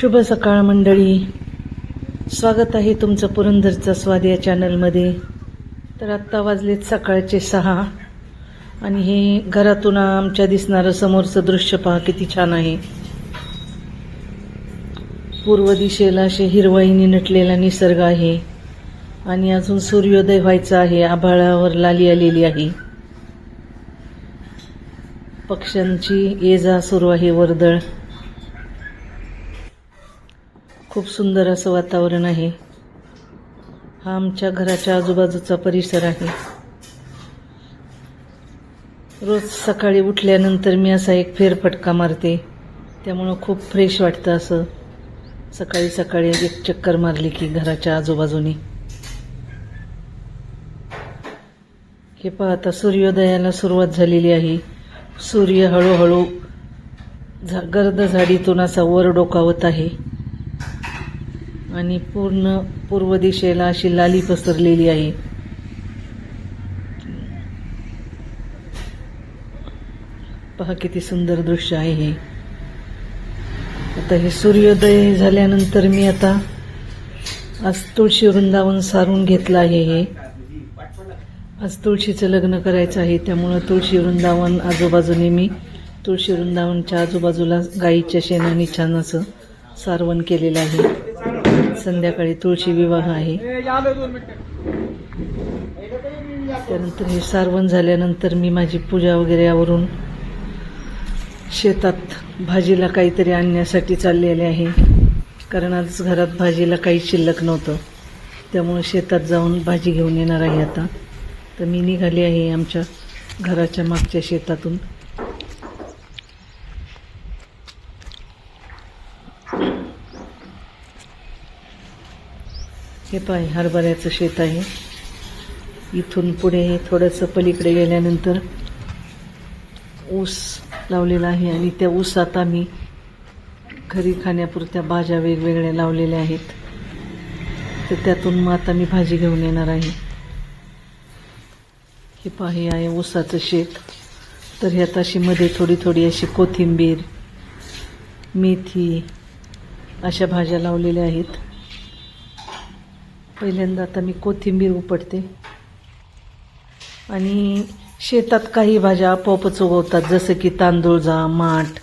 शुभ सकाळ मंडळी. स्वागत आहे तुमचं पुरंदरचा स्वाद या चॅनलमध्ये. तर आत्ता वाजलेत सकाळचे सहा आणि हे घरातून आमच्या दिसणारं समोरचं दृश्य पहा किती छान आहे. पूर्व दिशेला असे हिरवाईने नटलेला निसर्ग आहे आणि अजून सूर्योदय व्हायचा आहे आभाळावर लाली आलेली आहे. पक्ष्यांची ये जा सुरू आहे वर्दळ. खूप सुंदर असं वातावरण आहे. हा आमच्या घराच्या आजूबाजूचा परिसर आहे. रोज सकाळी उठल्यानंतर मी असा एक फेरफटका मारते. त्यामुळं खूप फ्रेश वाटतं असं. सकाळी सकाळी एक चक्कर मारली की घराच्या आजूबाजूनी. हे पाहता सूर्योदयाला सुरुवात झालेली आहे. सूर्य हळूहळू झा गर्द झाडीतून असा वर डोकावत आहे. आणि पूर्ण पूर्व दिशेला अशी लाली पसरलेली आहे. पहा किती सुंदर दृश्य आहे हे. आता हे सूर्योदय झाल्यानंतर मी आता आज तुळशी वृंदावन सारून घेतलं आहे हे. आज तुळशीचं लग्न करायचं आहे त्यामुळं तुळशी वृंदावन आजूबाजूने मी तुळशी वृंदावनच्या आजूबाजूला गाईच्या शेणाने छान असं सारवण केलेलं आहे. संध्याकाळी तुळशी विवाह आहे. त्यानंतर हे सारवण झाल्यानंतर मी माझी पूजा वगैरे आवरून शेतात भाजीला काहीतरी आणण्यासाठी चाललेले आहे. कारण आज घरात भाजीला काही शिल्लक नव्हतं. त्यामुळे शेतात जाऊन भाजी घेऊन येणार आहे आता. तर मी निघाली आहे आमच्या घराच्या मागच्या शेतातून. हे पाय हरभऱ्याचं शेत आहे. इथून पुढे थोडंसं पलीकडे गेल्यानंतर ऊस लावलेला आहे आणि त्या ऊसात आम्ही घरी खाण्यापुरत्या भाज्या वेगवेगळ्या लावलेल्या आहेत. तर त्यातून मग आता मी भाजी घेऊन येणार आहे. हे पाही आहे ऊसाचं शेत. तर ह्यात अशी मध्ये थोडी थोडी अशी कोथिंबीर मेथी अशा भाज्या लावलेल्या आहेत. पहिल्यांदा आता मी कोथिंबीर उपटते. आणि शेतात काही भाज्या आपोआपच उगवतात जसं की तांदूळ जा माठ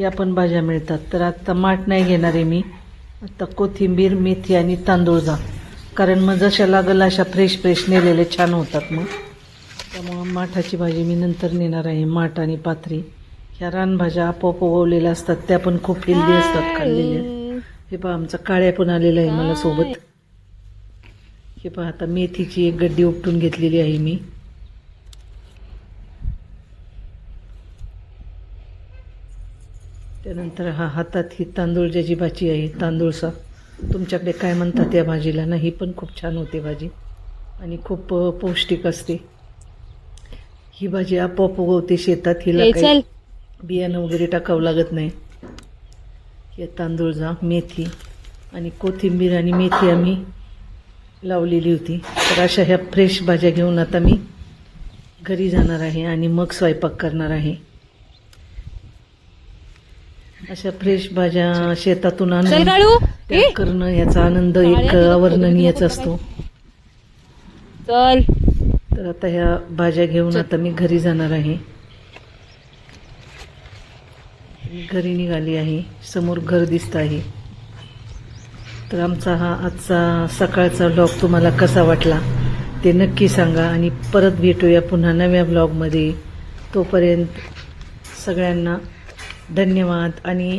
या पण भाज्या मिळतात. तर आत्ता माठ नाही घेणार आहे मी. आत्ता कोथिंबीर मेथी आणि तांदूळ जा. कारण मग जशा लागल अशा फ्रेश फ्रेश नेलेले छान होतात मग. त्यामुळं माठाची भाजी मी नंतर नेणार आहे. माठ आणि पाथरी. ह्या रानभाज्या आपोआप उगवलेल्या असतात. त्या पण खूप हेल्दी असतात खाल्लेल्या हे पहा आमचा काळ्या पण आलेला आहे मला सोबत. हे पहा आता मेथीची एक गड्डी उपटून घेतलेली आहे मी. त्यानंतर हा हातात ही तांदूळ ज्याची भाजी आहे तांदूळसा तुमच्याकडे काय म्हणतात या भाजीला ना ही पण खूप छान होते भाजी. आणि खूप पौष्टिक असते. ही भाजी आपोआप उगवते शेतात हिला काही. बियाणं वगैरे टाकावं लागत नाही. हे तांदूळ जा मेथी आणि कोथिंबीर आणि मेथी आम्ही लावलेली होती. तर अशा ह्या फ्रेश भाज्या घेऊन आता मी घरी जाणार आहे आणि मग स्वयंपाक करणार आहे. अशा फ्रेश भाज्या शेतातून आणून त्या करणं याचा आनंद एक अवर्णनीयच असतो. चल. तर आता ह्या भाज्या घेऊन आता मी घरी जाणार आहे. घरी निघाली आहे. समोर घर दिसत आहे. तर आमचा हा आजचा सकाळचा ब्लॉग तुम्हाला कसा वाटला ते नक्की सांगा आणि परत भेटूया पुन्हा नव्या ब्लॉगमध्ये तोपर्यंत सगळ्यांना धन्यवाद आणि